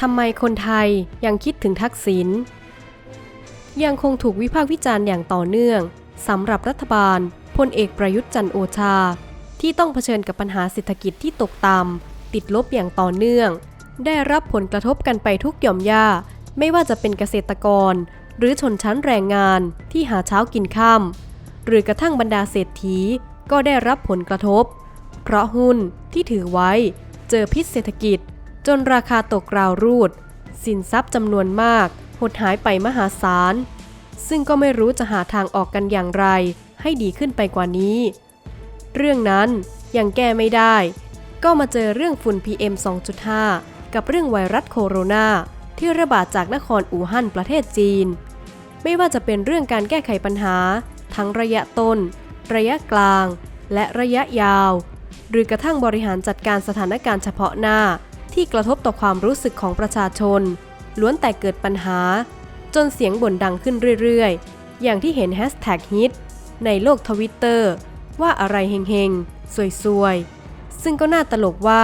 ทำไมคนไทยยังคิดถึงทักษิณยังคงถูกวิพากษ์วิจารณ์อย่างต่อเนื่องสำหรับรัฐบาลพลเอกประยุทธ์จันโอชา ที่ต้องเผชิญกับปัญหาเศรษฐกิจที่ตกต่ำติดลบอย่างต่อเนื่อง ได้รับผลกระทบกันไปทุกหย่อมย่า ไม่ว่าจะเป็นเกษตรกร หรือชนชั้นแรงงานที่หาเช้ากินค่ำหรือกระทั่งบรรดาเศรษฐีก็ได้รับผลกระทบ เพราะหุ้นที่ถือไว้ เจอพิษเศรษฐกิจ จนราคาตกราวรูด สินทรัพย์จำนวนมาก หดหายไปมหาศาล ซึ่งก็ไม่รู้จะหาทางออกกันอย่างไร ให้ดีขึ้นไปกว่านี้ เรื่องนั้นยังแก้ไม่ได้ ก็มาเจอเรื่องฝุ่น PM 2.5 กับเรื่องไวรัสโคโรนาที่ระบาดจากนครอู่ฮั่นประเทศจีน ไม่ว่าจะเป็นเรื่องการแก้ไขปัญหา ทั้งระยะต้น ระยะกลาง และระยะยาว หรือกระทั่งบริหารจัดการสถานการณ์เฉพาะหน้า ที่กระทบต่อความรู้สึกของประชาชน ล้วนแต่เกิดปัญหา จนเสียงบ่นดังขึ้นเรื่อยๆ อย่างที่เห็นแฮชแท็กฮิตในโลกทวิตเตอร์ว่าอะไรเฮงๆ สวยๆ ซึ่งก็น่าตลกว่า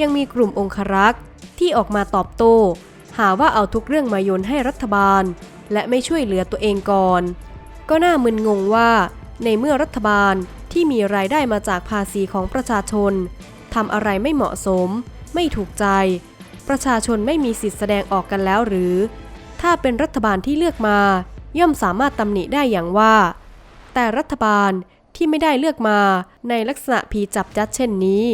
ยังมีกลุ่มองครักษ์ที่ออกมาตอบโต้ หาว่าเอาทุกเรื่องมาโยนให้รัฐบาล และไม่ช่วยเหลือตัวเองก่อน ก็น่ามึนงงว่า ในเมื่อรัฐบาลที่มีรายได้มาจากภาษีของประชาชนทำอะไรไม่เหมาะสม ไม่ถูกใจ ประชาชนไม่มีสิทธิแสดงออกกันแล้วหรือ ถ้าเป็นรัฐบาลที่เลือกมา ย่อมสามารถตำหนิได้อย่างว่า แต่รัฐบาลที่ไม่ได้เลือกมาในลักษณะผีจับยัดเช่นนี้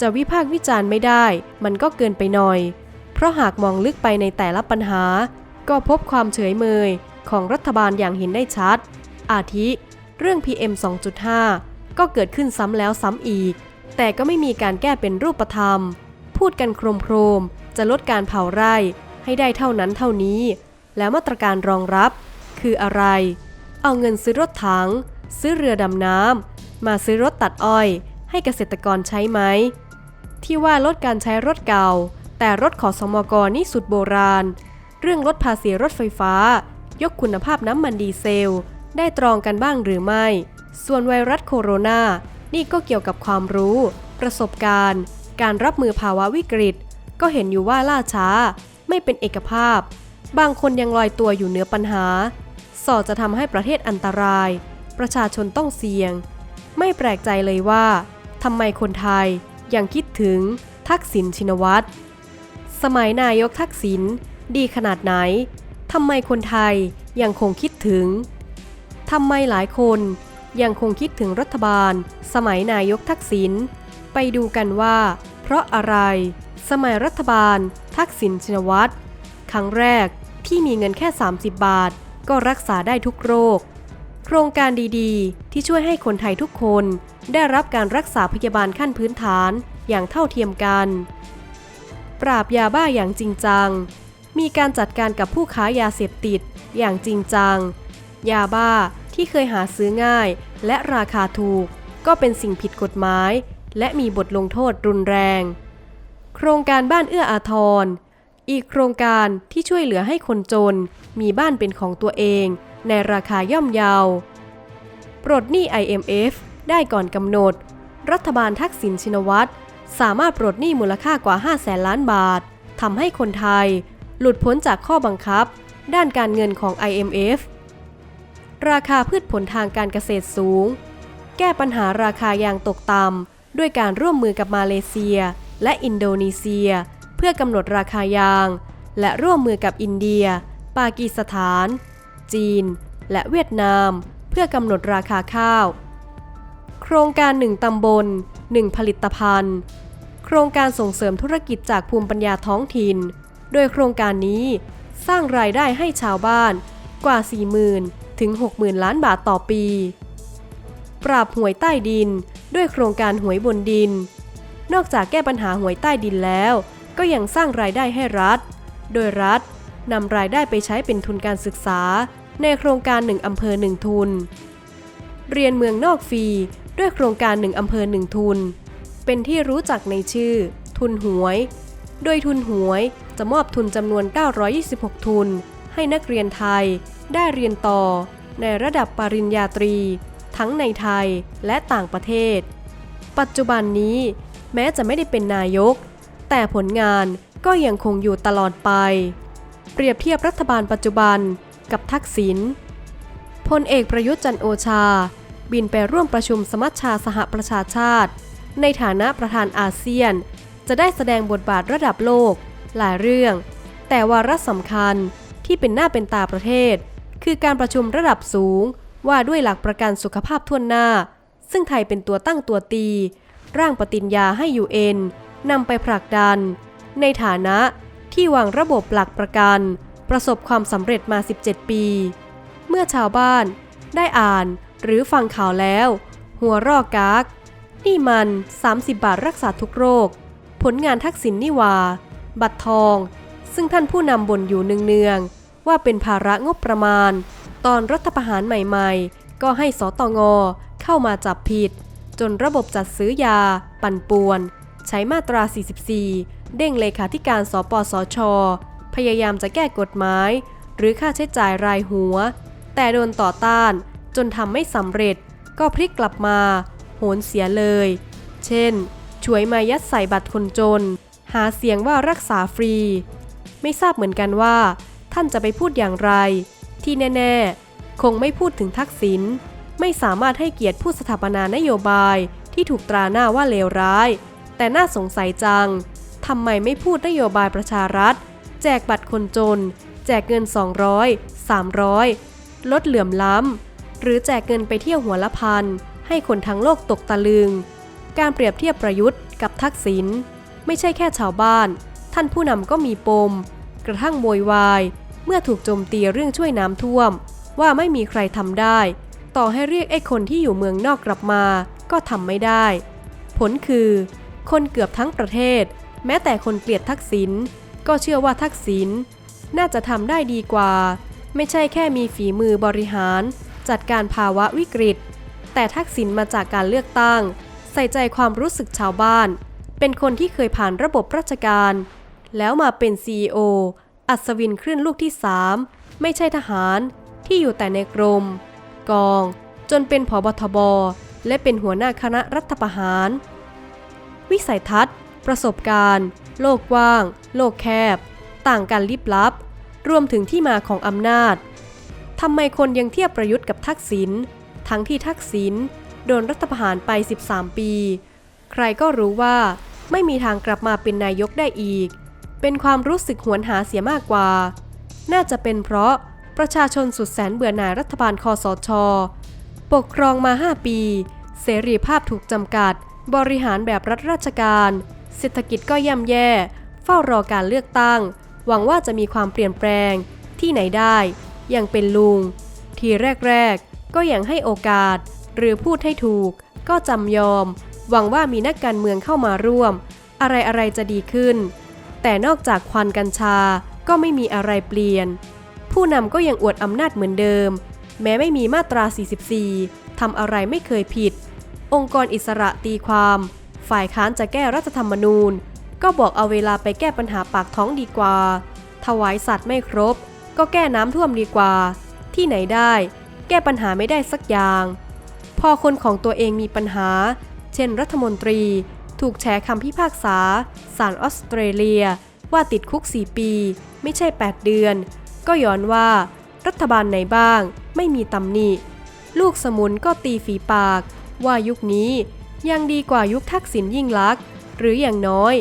จะวิพากษ์วิจารณ์ไม่ได้ มันก็เกินไปหน่อย เพราะหากมองลึกไปในแต่ละปัญหา ก็พบความเฉยเมยของรัฐบาลอย่างเห็นได้ชัด อาทิ เรื่อง PM 2.5 ก็เกิดขึ้นซ้ำแล้วซ้ำอีก แต่ก็ไม่มีการแก้เป็นรูปธรรม พูดกันโครมๆ จะลดการเผาไร่ให้ได้เท่านั้นเท่านี้ แล้วมาตรการรองรับ คืออะไร เอาเงินซื้อรถถัง ซื้อเรือดำน้ำมาซื้อรถตัดอ้อย ให้เกษตรกรใช้ไหม ที่ว่าลดการใช้รถเก่า แต่รถขอสมกรนี่สุดโบราณ เรื่องลดภาษีรถไฟฟ้า ยกคุณภาพน้ำมันดีเซล ได้ตรองกันบ้างหรือไม่ ส่วนไวรัสโคโรนานี่ก็เกี่ยวกับความรู้ ประสบการณ์ การรับมือภาวะวิกฤต ก็เห็นอยู่ว่าล่าช้า ไม่เป็นเอกภาพ บางคนยังลอยตัวอยู่เหนือปัญหาสอจะทำให้ประเทศอันตราย ประชาชนต้องเสี่ยง ไม่แปลกใจเลยว่าทำไมคนไทยยังคิดถึงทักษิณชินวัตร สมัยนายกทักษิณดีขนาดไหนทำไมคนไทยยังคงคิดถึงทำไมหลายคนยังคงคิดถึงรัฐบาล สมัยนายกทักษิณ ไปดูกันว่า เพราะอะไร สมัยรัฐบาล ทักษิณชินวัตรครั้งแรกที่มีเงินแค่ 30 บาท ก็รักษาได้ทุกโรค โครงการดีๆ ที่ช่วยให้คนไทยทุกคน ได้รับการรักษาพยาบาลขั้นพื้นฐานอย่างเท่าเทียมกัน ปราบยาบ้าอย่างจริงจัง มีการจัดการกับผู้ค้ายาเสพติดอย่างจริงจัง ยาบ้าที่เคยหาซื้อง่ายและราคาถูก ก็เป็นสิ่งผิดกฎหมาย และมีบทลงโทษรุนแรง โครงการบ้านเอื้ออาทร อีกโครงการที่ช่วยเหลือให้คนจน มีบ้านเป็นของตัวเอง ในราคาย่อมเยา ปลดหนี้ IMF ได้ก่อนกำหนด รัฐบาลทักษิณชินวัตรสามารถปลดหนี้มูลค่ากว่า5แสนล้านบาททำให้คนไทย หลุดพ้นจากข้อบังคับ ด้านการเงินของ IMF ราคาพืชผลทางการเกษตรสูง แก้ปัญหาราคายางตกต่ำ ด้วยการร่วมมือกับมาเลเซีย และอินโดนีเซีย เพื่อกำหนดราคายาง และร่วมมือกับอินเดีย ปากีสถาน จีน และเวียดนาม เพื่อกำหนดราคาข้าว โครงการ 1 ตำบล 1 ผลิตภัณฑ์ โครงการส่งเสริมธุรกิจจากภูมิปัญญาท้องถิ่น โดยโครงการนี้สร้างรายได้ให้ชาวบ้านกว่า 40,000 ถึง 60,000 ล้านบาทต่อปี ปราบหวยใต้ดิน ด้วยโครงการหวยบนดิน นอกจากแก้ปัญหาหวยใต้ดินแล้ว ก็ยังสร้างรายได้ให้รัฐ โดยรัฐนำรายได้ไปใช้เป็นทุนการศึกษา ในโครงการหนึ่งอำเภอหนึ่งทุน เรียนเมืองนอกฟรีด้วยโครงการหนึ่งอำเภอหนึ่งทุน เป็นที่รู้จักในชื่อ ทุนหวย โดยทุนหวยจะมอบทุนจำนวน 926 ทุน ให้นักเรียนไทยได้เรียนต่อในระดับปริญญาตรี ทั้งในไทยและต่างประเทศ ปัจจุบันนี้แม้จะไม่ได้เป็นนายก แต่ผลงานก็ยังคงอยู่ตลอดไป เปรียบเทียบรัฐบาลปัจจุบันกับทักษิณพลเอกประยุทธ์จันโอชา บินไปร่วมประชุมสมัชชาสหประชาชาติ ในฐานะประธานอาเซียน จะได้แสดงบทบาทระดับโลก หลายเรื่อง แต่วาระสำคัญที่เป็นหน้าเป็นตาประเทศ คือการประชุมระดับสูง ว่าด้วยหลักประกันสุขภาพทั่วหน้า ซึ่งไทยเป็นตัวตั้งตัวตี ร่างปฏิญญาให้ UN นนำไปผลักดัน ในฐานะที่วางระบบหลักประกัน ประสบความสำเร็จมา 17 ปี เมื่อชาวบ้านได้อ่านหรือฟังข่าวแล้ว หัวรอกกากนี่มัน 30 บาทรักษาทุกโรค ผลงานทักษิณนนี่ว่าบัตรทอง ซึ่งท่านผู้นำบ่นอยู่เนืองๆว่าเป็นภาระงบประมาณ ตอนรัฐประหารใหม่ๆ ก็ให้สตงเข้ามาจับผิด จนระบบจัดซื้อยา ปั่นป่วน ใช้มาตรา 44 เด้งเลขาธิการสปสช พยายามจะแก้กฎหมาย หรือค่าใช้จ่ายรายหัว แต่โดนต่อต้านจนทำไม่สำเร็จ ก็พลิกกลับมา โหนเสียเลย เช่นช่วยมายัดใส่บัตรคนจน หาเสียงว่ารักษาฟรี ไม่ทราบเหมือนกันว่า ท่านจะไปพูดอย่างไร ที่แน่ๆ คงไม่พูดถึงทักษิณไม่สามารถให้เกียรติผู้สถาปนานโยบายที่ถูกตราหน้าว่าเลวร้าย แต่น่าสงสัยจังทำไมไม่พูดนโยบายประชารัฐ แจกบัตรคนจน แจกเงิน 200 300 ลดเหลื่อมล้ำ หรือแจกเงินไปเที่ยวหัวละพัน ให้คนทั้งโลกตกตะลึง การเปรียบเทียบประยุทธ์กับทักษิณไม่ใช่แค่ชาวบ้าน ท่านผู้นำก็มีปม กระทั่งโวยวาย เมื่อถูกโจมตีเรื่องช่วยน้ำท่วม ว่าไม่มีใครทำได้ ต่อให้เรียกไอ้คนที่อยู่เมืองนอกกลับมา ก็ทำไม่ได้ ผลคือ คนเกือบทั้งประเทศ แม้แต่คนเกลียดทักษิณก็เชื่อว่าทักษิณน่าจะทำได้ดีกว่า ไม่ใช่แค่มีฝีมือบริหาร จัดการภาวะวิกฤต แต่ทักษิณมาจากการเลือกตั้ง ใส่ใจความรู้สึกชาวบ้าน เป็นคนที่เคยผ่านระบบราชการ แล้วมาเป็น CEO อัศวินคลื่นลูกที่3ไม่ใช่ทหารที่อยู่แต่ในกรม กอง จนเป็นผบทบ และเป็นหัวหน้าคณะรัฐประหาร วิสัยทัศน์ ประสบการณ์ โลกกว้าง โลกแคบ ต่างกันลิบลับ รวมถึงที่มาของอำนาจทำไมคนยังเทียบประยุทธ์กับทักษิณทั้งที่ทักษิณโดนรัฐประหารไป 13 ปี ใครก็รู้ว่าไม่มีทางกลับมาเป็นนายกได้อีก เป็นความรู้สึกหวนหาเสียมากกว่า น่าจะเป็นเพราะประชาชนสุดแสนเบื่อหน่ายรัฐบาลคอสช ปกครองมา 5 ปี เสรีภาพถูกจำกัด บริหารแบบรัฐราชการ เศรษฐกิจก็ย่ำแย่ เฝ้ารอการเลือกตั้ง หวังว่าจะมีความเปลี่ยนแปลง ที่ไหนได้ย่างเป็นลุง ทีแรกๆ ก็ยังให้โอกาส หรือพูดให้ถูก ก็จำยอม หวังว่ามีนักการเมืองเข้ามาร่วม อะไรๆจะดีขึ้น แต่นอกจากควันกัญชาก็ไม่มีอะไรเปลี่ยน ผู้นำก็ยังอวดอำนาจเหมือนเดิม แม้ไม่มีมาตรา 44 ทำอะไรไม่เคยผิด องค์กรอิสระตีความ ฝ่ายค้านจะแก้รัฐธรรมนูญ ก็บอกเอาเวลาไปแก้ปัญหาปากท้องดีกว่า ถวายสัตว์ไม่ครบ ก็แก้น้ำท่วมดีกว่า ที่ไหนได้ แก้ปัญหาไม่ได้สักอย่าง พอคนของตัวเองมีปัญหา เช่นรัฐมนตรี ถูกแฉคำพิพากษาศาลออสเตรเลีย ว่าติดคุก 4 ปี ไม่ใช่ 8 เดือน ก็ย้อนว่า รัฐบาลไหนบ้างไม่มีตำหนิ ลูกสมุนก็ตีฝีปาก ว่ายุคนี้ยังดีกว่ายุคทักษิณยิ่งลักษณ์หรืออย่างน้อย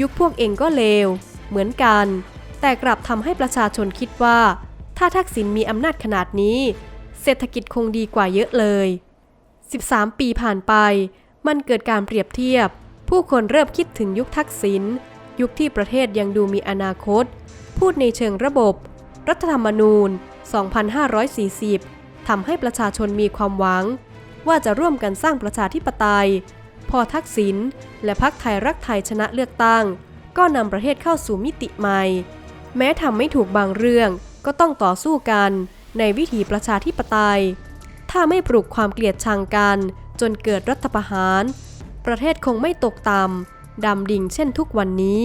ยุคพวกเองก็เลว เหมือนกัน แต่กลับทำให้ประชาชนคิดว่า ถ้าทักษิณมีอำนาจขนาดนี้ เศรษฐกิจคงดีกว่าเยอะเลย 13 ปีผ่านไป มันเกิดการเปรียบเทียบ ผู้คนเริ่มคิดถึงยุคทักษิณยุคที่ประเทศยังดูมีอนาคต พูดในเชิงระบบ รัฐธรรมนูญ 2540 ทำให้ประชาชนมีความหวัง ว่าจะร่วมกันสร้างประชาธิปไตย พอทักษิณและพักไทยรักไทยชนะเลือกตั้ง ก็นำประเทศเข้าสู่มิติใหม่ แม้ทำไม่ถูกบางเรื่องก็ต้องต่อสู้กันในวิถีประชาธิปไตย ถ้าไม่ปลุกความเกลียดชังกัน จนเกิดรัฐประหาร ประเทศคงไม่ตกต่ำดำดิ่งเช่นทุกวันนี้